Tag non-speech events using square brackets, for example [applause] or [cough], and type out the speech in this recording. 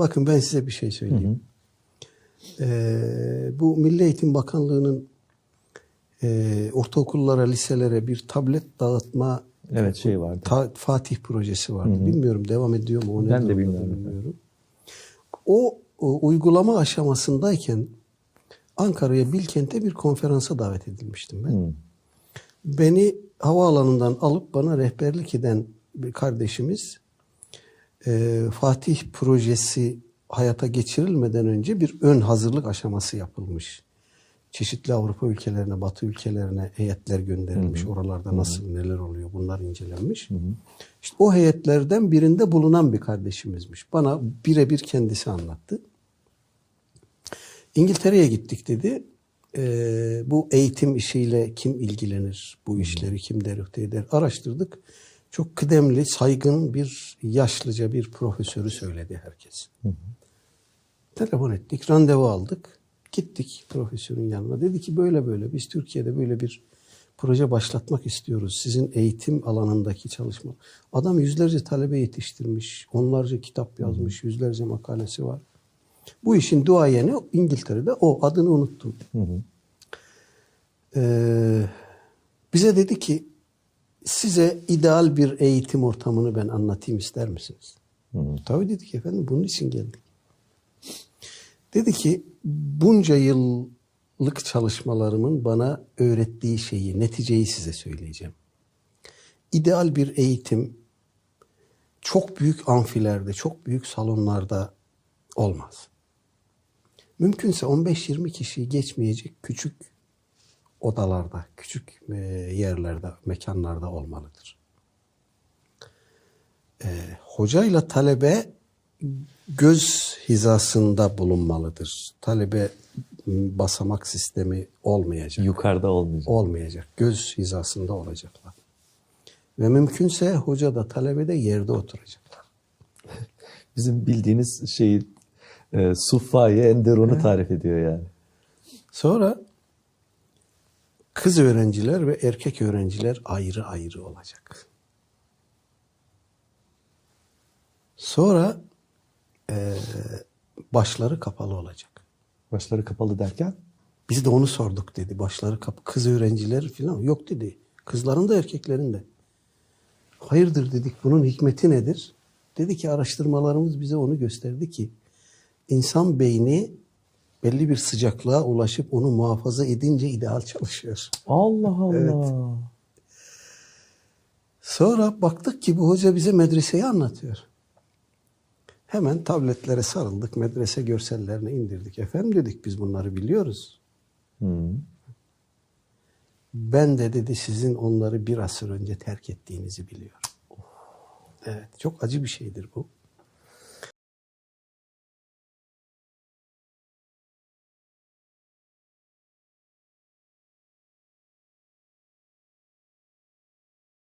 Bakın ben size bir şey söyleyeyim. Ee, bu Milli Eğitim Bakanlığı'nın e, ortaokullara, liselere bir tablet dağıtma Evet şey vardı. Ta- Fatih projesi vardı. Bilmiyorum devam ediyor mu? O Ben de bilmiyorum. bilmiyorum. O, o uygulama aşamasındayken Ankara'ya Bilkent'e bir konferansa davet edilmiştim ben. Hı. Beni havaalanından alıp bana rehberlik eden bir kardeşimiz e, Fatih projesi hayata geçirilmeden önce bir ön hazırlık aşaması yapılmış. Çeşitli Avrupa ülkelerine, Batı ülkelerine heyetler gönderilmiş. Oralarda nasıl neler oluyor bunlar incelenmiş. İşte o heyetlerden birinde bulunan bir kardeşimizmiş. Bana birebir kendisi anlattı. İngiltere'ye gittik dedi. Ee, bu eğitim işiyle kim ilgilenir? Bu işleri kim derüfte eder? Araştırdık. Çok kıdemli, saygın bir yaşlıca bir profesörü söyledi herkes. Telefon ettik, randevu aldık. Gittik profesörün yanına. Dedi ki böyle böyle biz Türkiye'de böyle bir proje başlatmak istiyoruz. Sizin eğitim alanındaki çalışma. Adam yüzlerce talebe yetiştirmiş, onlarca kitap yazmış, yüzlerce makalesi var. Bu işin duayeni İngiltere'de o adını unuttum. Ee, bize dedi ki size ideal bir eğitim ortamını ben anlatayım ister misiniz? Tabii dedik efendim bunun için geldik. Dedi ki bunca yıllık çalışmalarımın bana öğrettiği şeyi, neticeyi size söyleyeceğim. İdeal bir eğitim çok büyük amfilerde, çok büyük salonlarda olmaz. Mümkünse 15-20 kişiyi geçmeyecek küçük odalarda, küçük e, yerlerde, mekanlarda olmalıdır. E, hocayla talebe göz hizasında bulunmalıdır. Talebe basamak sistemi olmayacak. Yukarıda olmayacak. Olmayacak. Göz hizasında olacaklar. Ve mümkünse hoca da talebe de yerde oturacaklar. [laughs] Bizim bildiğiniz şeyi e, Suffa'yı Enderun'u tarif ediyor yani. Sonra kız öğrenciler ve erkek öğrenciler ayrı ayrı olacak. Sonra eee, başları kapalı olacak. Başları kapalı derken Biz de onu sorduk dedi. Başları kapı kız öğrenciler falan yok dedi. Kızların da erkeklerin de. Hayırdır dedik bunun hikmeti nedir? Dedi ki araştırmalarımız bize onu gösterdi ki insan beyni belli bir sıcaklığa ulaşıp onu muhafaza edince ideal çalışıyor. Allah Allah. Sonra baktık ki bu hoca bize medreseyi anlatıyor. Hemen tabletlere sarıldık, medrese görsellerini indirdik. Efendim dedik biz bunları biliyoruz. Hı. Ben de dedi sizin onları bir asır önce terk ettiğinizi biliyorum. Evet, çok acı bir şeydir bu.